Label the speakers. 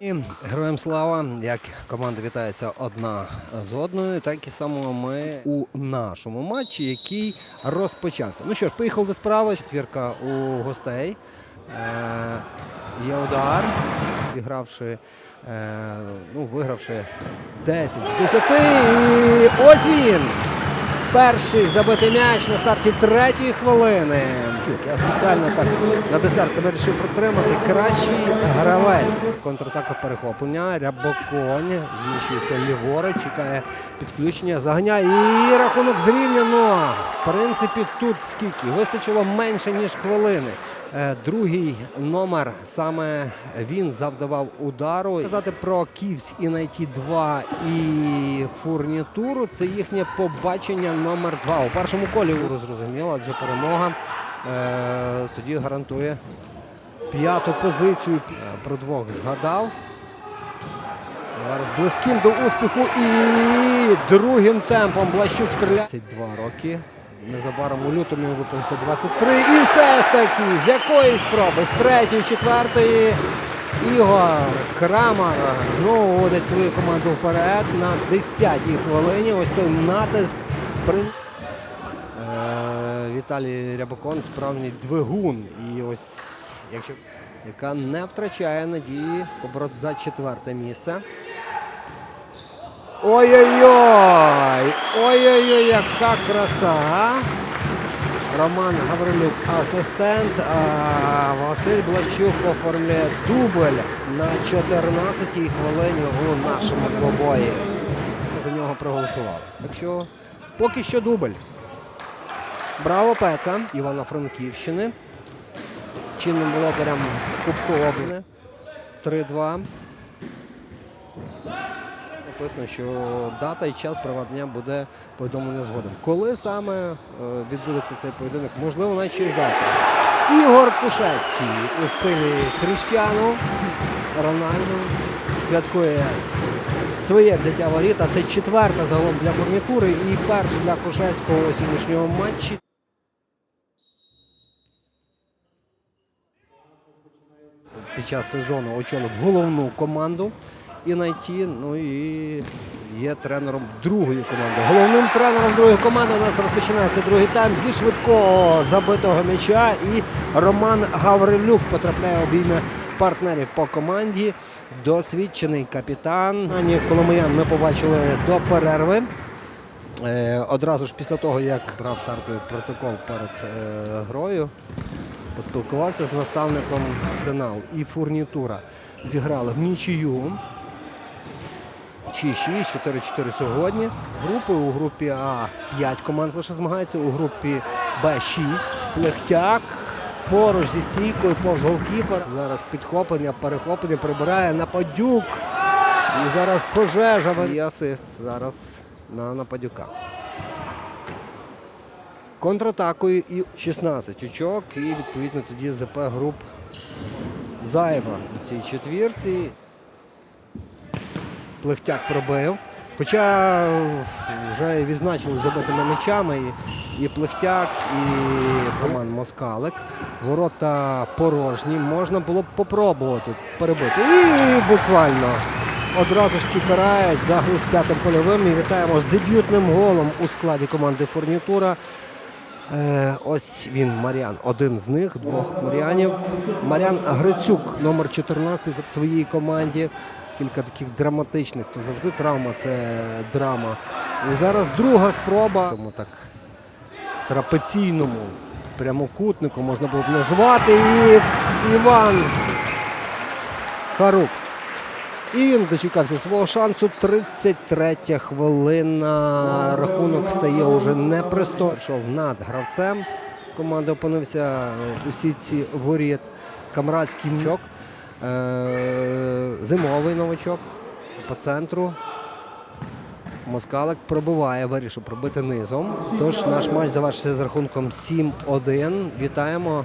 Speaker 1: І героям слава, як команда вітається одна з одною, так і само ми у нашому матчі, який розпочався. Ну що ж, поїхали до справи. Четвірка у гостей. Е, є удар, зігравши, е, ну, вигравши 10 з 10. І ось він! Перший забитий м'яч на старті третьої хвилини. Я спеціально так на десерт тебе вирішив протримати. Кращий гравець. Контратака перехоплення. Рябоконь зміщується ліворуч, чекає підключення. Заганяє і рахунок зрівняно. В принципі, тут скільки? Вистачило менше, ніж хвилини. Е, Другий номер саме він завдавав удару. Казати про Ківс і найти 2 і фурнітуру. Це їхнє побачення номер 2 У першому колі зрозуміло, адже перемога е, тоді гарантує п'яту позицію. Е, Про двох згадав. Зараз близьким до успіху і другим темпом Блащук стріляє. 22 роки. Незабаром у лютому виповниться 23. І все ж таки, з якої спроби? З третьої, четвертої. Ігор Крамар знову водить свою команду вперед на 10-й хвилині. Ось той натиск. При... Е, Віталій Рябокон справжній двигун. І ось, якщо яка не втрачає надії побороть за четверте місце. Ой-ой-ой! Ой-ой-ой, яка краса! а! Роман Гаврилюк асистент, а Василь Блащук оформляє дубль на 14-й хвилині у нашому двобої. За нього проголосували. Так що поки що дубль. Браво Пеца Івано-Франківщини. Чинним володарям Кубку Облене. 3-2. Написано, що дата і час проведення буде повідомлено згодом. Коли саме е, відбудеться цей поєдинок? Можливо, навіть ще завтра. Ігор Кушецький у стилі Кріштіану Рональду святкує своє взяття воріт. А це четверта загалом для фурнітури і перша для Кушецького у сьогоднішньому матчі. Під час сезону очолив головну команду і найти. Ну і є тренером другої команди. Головним тренером другої команди у нас розпочинається другий тайм зі швидкого забитого м'яча. І Роман Гаврилюк потрапляє в обійми партнерів по команді. Досвідчений капітан. Ані Коломиян ми побачили до перерви. Е, одразу ж після того, як брав стартовий протокол перед е, грою, поспілкувався з наставником Денал і фурнітура. Зіграли в нічию. 6-6, 4-4 сьогодні. Групи у групі А 5 команд лише змагаються, у групі Б 6. Плехтяк поруч зі стійкою повз голкіпер. Зараз підхоплення, перехоплення прибирає Нападюк. І зараз пожежа і асист зараз на Нападюка. Контратакою і 16 очок. І відповідно тоді ЗП груп зайва у цій четвірці. Плехтяк пробив. Хоча вже відзначили забитими м'ячами і, і Плехтяк, і Роман Москалик. Ворота порожні. Можна було б попробувати перебити. І буквально одразу ж карають за гру п'ятим польовим. І вітаємо з дебютним голом у складі команди Фурнітура. Е, ось він, Маріан, один з них, двох Маріанів. Маріан Грицюк, номер 14 в своїй команді. Кілька таких драматичних, то завжди травма це драма. І зараз друга спроба. Тому так трапеційному прямокутнику можна було б назвати. І Іван Харук. І він дочекався свого шансу. 33 хвилина. Рахунок стає уже непристойний. Пішов над гравцем. Команда опинився у сітці воріт. Камрадський мчок. Е, Зимовий новачок по центру. Москалик пробиває, вирішив пробити низом. Тож наш матч завершився з рахунком 7-1. Вітаємо